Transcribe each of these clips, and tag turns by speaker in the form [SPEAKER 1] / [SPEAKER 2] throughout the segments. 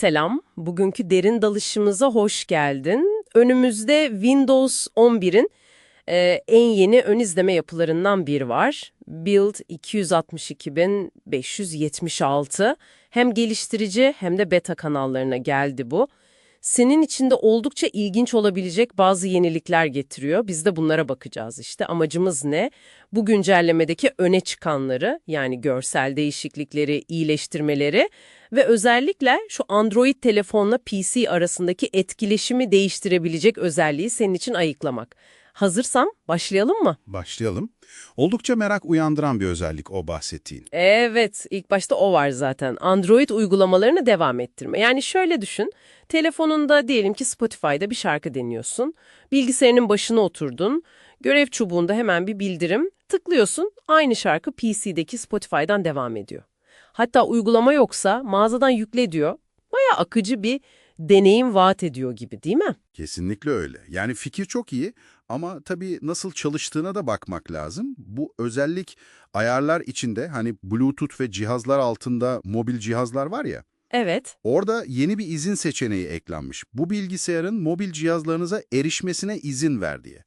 [SPEAKER 1] Selam, bugünkü derin dalışımıza hoş geldin. Önümüzde Windows 11'in e, en yeni ön izleme yapılarından biri var. Build 262576. Hem geliştirici hem de beta kanallarına geldi bu. Senin içinde oldukça ilginç olabilecek bazı yenilikler getiriyor. Biz de bunlara bakacağız işte. Amacımız ne? Bu güncellemedeki öne çıkanları yani görsel değişiklikleri, iyileştirmeleri ve özellikle şu Android telefonla PC arasındaki etkileşimi değiştirebilecek özelliği senin için ayıklamak. Hazırsam başlayalım mı?
[SPEAKER 2] Başlayalım. Oldukça merak uyandıran bir özellik o bahsettiğin.
[SPEAKER 1] Evet, ilk başta o var zaten. Android uygulamalarını devam ettirme. Yani şöyle düşün, telefonunda diyelim ki Spotify'da bir şarkı dinliyorsun, bilgisayarının başına oturdun, görev çubuğunda hemen bir bildirim, tıklıyorsun, aynı şarkı PC'deki Spotify'dan devam ediyor. Hatta uygulama yoksa mağazadan yükle diyor. Baya akıcı bir deneyim vaat ediyor gibi değil mi?
[SPEAKER 2] Kesinlikle öyle. Yani fikir çok iyi ama tabii nasıl çalıştığına da bakmak lazım. Bu özellik ayarlar içinde hani Bluetooth ve cihazlar altında mobil cihazlar var ya.
[SPEAKER 1] Evet.
[SPEAKER 2] Orada yeni bir izin seçeneği eklenmiş. Bu bilgisayarın mobil cihazlarınıza erişmesine izin ver diye.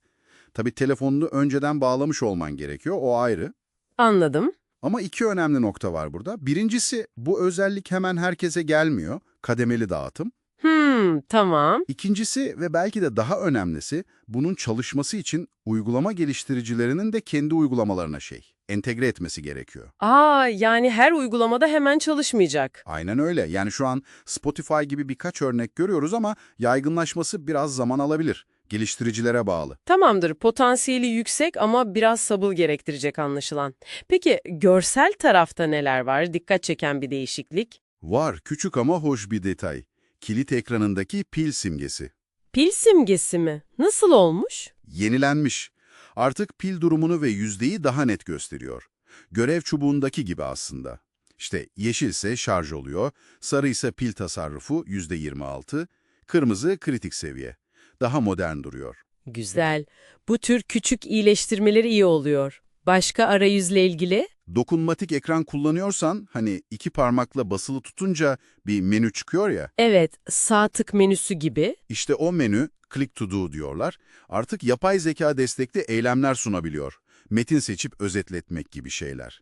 [SPEAKER 2] Tabii telefonunu önceden bağlamış olman gerekiyor, o ayrı.
[SPEAKER 1] Anladım.
[SPEAKER 2] Ama iki önemli nokta var burada. Birincisi bu özellik hemen herkese gelmiyor, kademeli dağıtım.
[SPEAKER 1] Hmm, tamam.
[SPEAKER 2] İkincisi ve belki de daha önemlisi bunun çalışması için uygulama geliştiricilerinin de kendi uygulamalarına şey, entegre etmesi gerekiyor.
[SPEAKER 1] Aa, yani her uygulamada hemen çalışmayacak.
[SPEAKER 2] Aynen öyle. Yani şu an Spotify gibi birkaç örnek görüyoruz ama yaygınlaşması biraz zaman alabilir. Geliştiricilere bağlı.
[SPEAKER 1] Tamamdır, potansiyeli yüksek ama biraz sabır gerektirecek anlaşılan. Peki görsel tarafta neler var? Dikkat çeken bir değişiklik.
[SPEAKER 2] Var küçük ama hoş bir detay. Kilit ekranındaki pil simgesi.
[SPEAKER 1] Pil simgesi mi? Nasıl olmuş?
[SPEAKER 2] Yenilenmiş. Artık pil durumunu ve yüzdeyi daha net gösteriyor. Görev çubuğundaki gibi aslında. İşte yeşilse şarj oluyor, sarı ise pil tasarrufu %26, kırmızı kritik seviye. Daha modern duruyor.
[SPEAKER 1] Güzel. Bu tür küçük iyileştirmeleri iyi oluyor. Başka arayüzle ilgili?
[SPEAKER 2] Dokunmatik ekran kullanıyorsan hani iki parmakla basılı tutunca bir menü çıkıyor ya,
[SPEAKER 1] Evet, sağ tık menüsü gibi.
[SPEAKER 2] işte o menü Click to Do diyorlar. Artık yapay zeka destekli eylemler sunabiliyor. Metin seçip özetletmek gibi şeyler.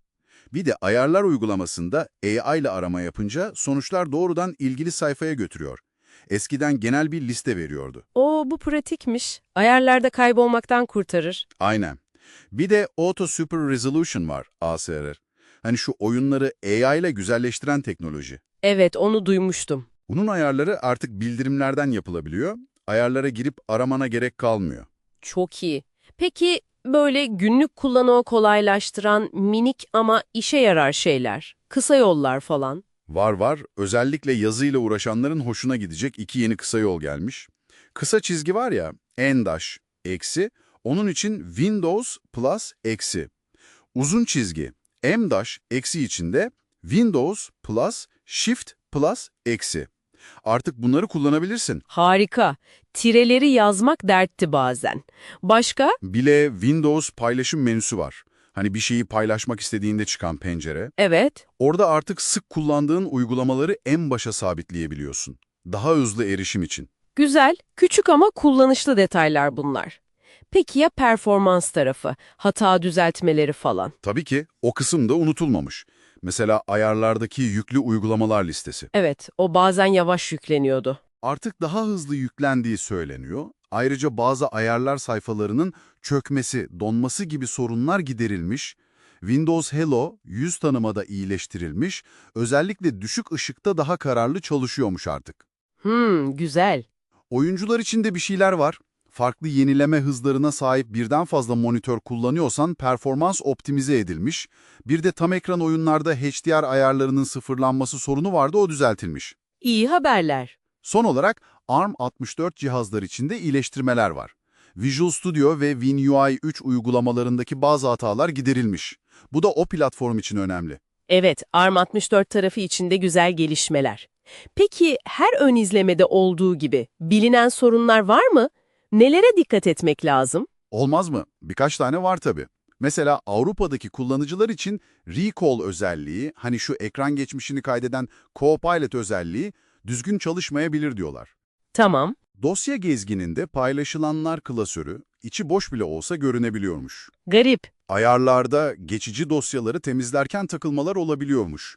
[SPEAKER 2] Bir de ayarlar uygulamasında AI ile arama yapınca sonuçlar doğrudan ilgili sayfaya götürüyor. Eskiden genel bir liste veriyordu.
[SPEAKER 1] Oo, bu pratikmiş. Ayarlarda kaybolmaktan kurtarır.
[SPEAKER 2] Aynen. Bir de Auto Super Resolution var, ASR. Hani şu oyunları AI ile güzelleştiren teknoloji.
[SPEAKER 1] Evet, onu duymuştum.
[SPEAKER 2] Bunun ayarları artık bildirimlerden yapılabiliyor. Ayarlara girip aramana gerek kalmıyor.
[SPEAKER 1] Çok iyi. Peki böyle günlük kullanımı kolaylaştıran minik ama işe yarar şeyler, kısa yollar falan.
[SPEAKER 2] Var var, özellikle yazıyla uğraşanların hoşuna gidecek iki yeni kısa yol gelmiş. Kısa çizgi var ya, en dash, eksi, onun için Windows plus eksi. Uzun çizgi, M dash, eksi içinde Windows plus Shift plus eksi. Artık bunları kullanabilirsin.
[SPEAKER 1] Harika. Tireleri yazmak dertti bazen. Başka?
[SPEAKER 2] Bile Windows paylaşım menüsü var. Hani bir şeyi paylaşmak istediğinde çıkan pencere.
[SPEAKER 1] Evet.
[SPEAKER 2] Orada artık sık kullandığın uygulamaları en başa sabitleyebiliyorsun. Daha hızlı erişim için.
[SPEAKER 1] Güzel, küçük ama kullanışlı detaylar bunlar. Peki ya performans tarafı, hata düzeltmeleri falan?
[SPEAKER 2] Tabii ki o kısım da unutulmamış. Mesela ayarlardaki yüklü uygulamalar listesi.
[SPEAKER 1] Evet, o bazen yavaş yükleniyordu.
[SPEAKER 2] Artık daha hızlı yüklendiği söyleniyor. Ayrıca bazı ayarlar sayfalarının çökmesi, donması gibi sorunlar giderilmiş. Windows Hello yüz tanımada iyileştirilmiş. Özellikle düşük ışıkta daha kararlı çalışıyormuş artık.
[SPEAKER 1] Hmm, güzel.
[SPEAKER 2] Oyuncular için de bir şeyler var. Farklı yenileme hızlarına sahip birden fazla monitör kullanıyorsan performans optimize edilmiş. Bir de tam ekran oyunlarda HDR ayarlarının sıfırlanması sorunu vardı o düzeltilmiş.
[SPEAKER 1] İyi haberler.
[SPEAKER 2] Son olarak ARM64 cihazlar için de iyileştirmeler var. Visual Studio ve WinUI 3 uygulamalarındaki bazı hatalar giderilmiş. Bu da o platform için önemli.
[SPEAKER 1] Evet, ARM64 tarafı içinde güzel gelişmeler. Peki her ön izlemede olduğu gibi bilinen sorunlar var mı? Nelere dikkat etmek lazım?
[SPEAKER 2] Olmaz mı? Birkaç tane var tabii. Mesela Avrupa'daki kullanıcılar için Recall özelliği, hani şu ekran geçmişini kaydeden Copilot özelliği düzgün çalışmayabilir diyorlar.
[SPEAKER 1] Tamam.
[SPEAKER 2] Dosya gezgininde paylaşılanlar klasörü içi boş bile olsa görünebiliyormuş.
[SPEAKER 1] Garip.
[SPEAKER 2] Ayarlarda geçici dosyaları temizlerken takılmalar olabiliyormuş.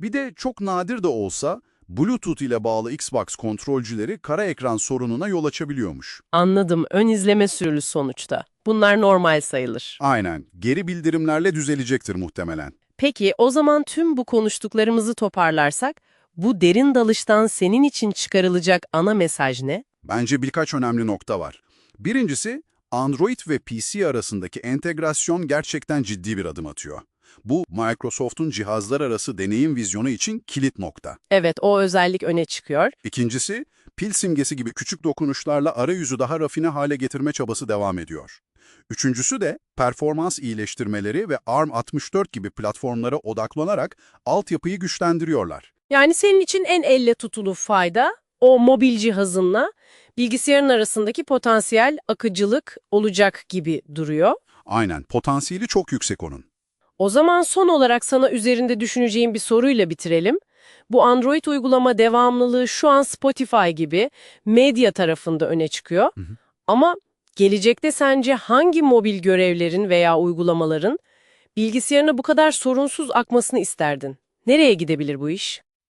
[SPEAKER 2] Bir de çok nadir de olsa Bluetooth ile bağlı Xbox kontrolcüleri kara ekran sorununa yol açabiliyormuş.
[SPEAKER 1] Anladım. Ön izleme sürülü sonuçta. Bunlar normal sayılır.
[SPEAKER 2] Aynen, geri bildirimlerle düzelecektir muhtemelen.
[SPEAKER 1] Peki o zaman tüm bu konuştuklarımızı toparlarsak, bu derin dalıştan senin için çıkarılacak ana mesaj ne?
[SPEAKER 2] Bence birkaç önemli nokta var. Birincisi, Android ve PC arasındaki entegrasyon gerçekten ciddi bir adım atıyor. Bu, Microsoft'un cihazlar arası deneyim vizyonu için kilit nokta.
[SPEAKER 1] Evet, o özellik öne çıkıyor.
[SPEAKER 2] İkincisi, pil simgesi gibi küçük dokunuşlarla arayüzü daha rafine hale getirme çabası devam ediyor. Üçüncüsü de performans iyileştirmeleri ve ARM64 gibi platformlara odaklanarak altyapıyı güçlendiriyorlar.
[SPEAKER 1] Yani senin için en elle tutulur fayda, o mobil cihazınla bilgisayarın arasındaki potansiyel akıcılık olacak gibi duruyor.
[SPEAKER 2] Aynen, potansiyeli çok yüksek onun.
[SPEAKER 1] O zaman son olarak sana üzerinde düşüneceğim bir soruyla bitirelim. Bu Android uygulama devamlılığı şu an Spotify gibi medya tarafında öne çıkıyor. Ama gelecekte sence hangi mobil görevlerin veya uygulamaların bilgisayarına bu kadar sorunsuz akmasını isterdin? Nereye gidebilir bu iş?